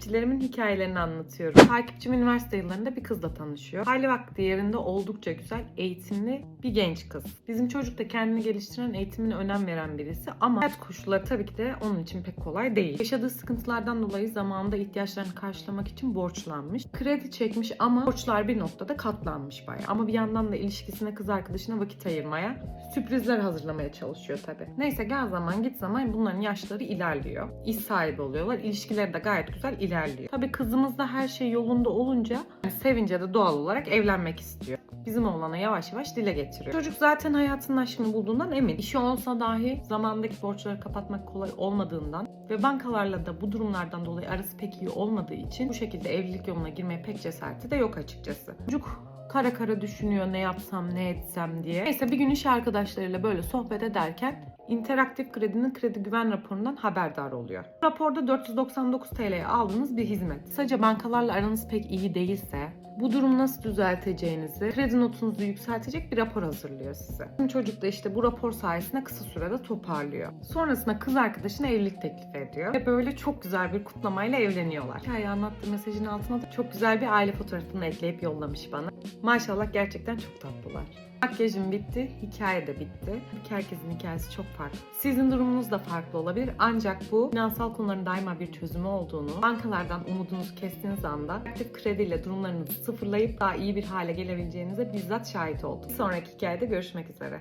takipçilerimin hikayelerini anlatıyorum. Takipçim üniversite yıllarında bir kızla tanışıyor. Hali vakti yerinde oldukça güzel, eğitimli bir genç kız. Bizim çocuk da kendini geliştiren, eğitimine önem veren birisi ama hayat koşulları tabii ki de onun için pek kolay değil. Yaşadığı sıkıntılardan dolayı zamanında ihtiyaçlarını karşılamak için borçlanmış. Kredi çekmiş ama borçlar bir noktada katlanmış bayağı. Ama bir yandan da ilişkisine kız arkadaşına vakit ayırmaya, sürprizler hazırlamaya çalışıyor tabii. Neyse gel zaman git zaman bunların yaşları ilerliyor. İş sahibi oluyorlar. İlişkileri de gayet güzel ilerliyor. Tabii kızımız da her şey yolunda olunca sevince de doğal olarak evlenmek istiyor. Bizim oğlana yavaş yavaş dile getiriyor. Çocuk zaten hayatının aşkını bulduğundan emin. İşi olsa dahi zamandaki borçları kapatmak kolay olmadığından ve bankalarla da bu durumlardan dolayı arası pek iyi olmadığı için bu şekilde evlilik yoluna girmeye pek cesareti de yok açıkçası. Çocuk kara kara düşünüyor ne yapsam ne etsem diye. Neyse bir gün iş arkadaşlarıyla böyle sohbet ederken interaktif kredinin kredi güven raporundan haberdar oluyor. Raporda 499 TL'ye aldığınız bir hizmet. Kısaca bankalarla aranız pek iyi değilse bu durumu nasıl düzelteceğinizi, kredi notunuzu yükseltecek bir rapor hazırlıyor size. Çocuk da işte bu rapor sayesinde kısa sürede toparlıyor. Sonrasında kız arkadaşına evlilik teklif ediyor. Ve böyle çok güzel bir kutlamayla evleniyorlar. Hikaye anlattığı mesajın altına da çok güzel bir aile fotoğrafını ekleyip yollamış bana. Maşallah gerçekten çok tatlılar. Makyajım bitti, hikaye de bitti. Herkesin hikayesi çok farklı. Sizin durumunuz da farklı olabilir ancak bu finansal konuların daima bir çözümü olduğunu, bankalardan umudunuzu kestiğiniz anda aktif krediyle durumlarınızı sıfırlayıp daha iyi bir hale gelebileceğinize bizzat şahit oldum. Bir sonraki hikayede görüşmek üzere.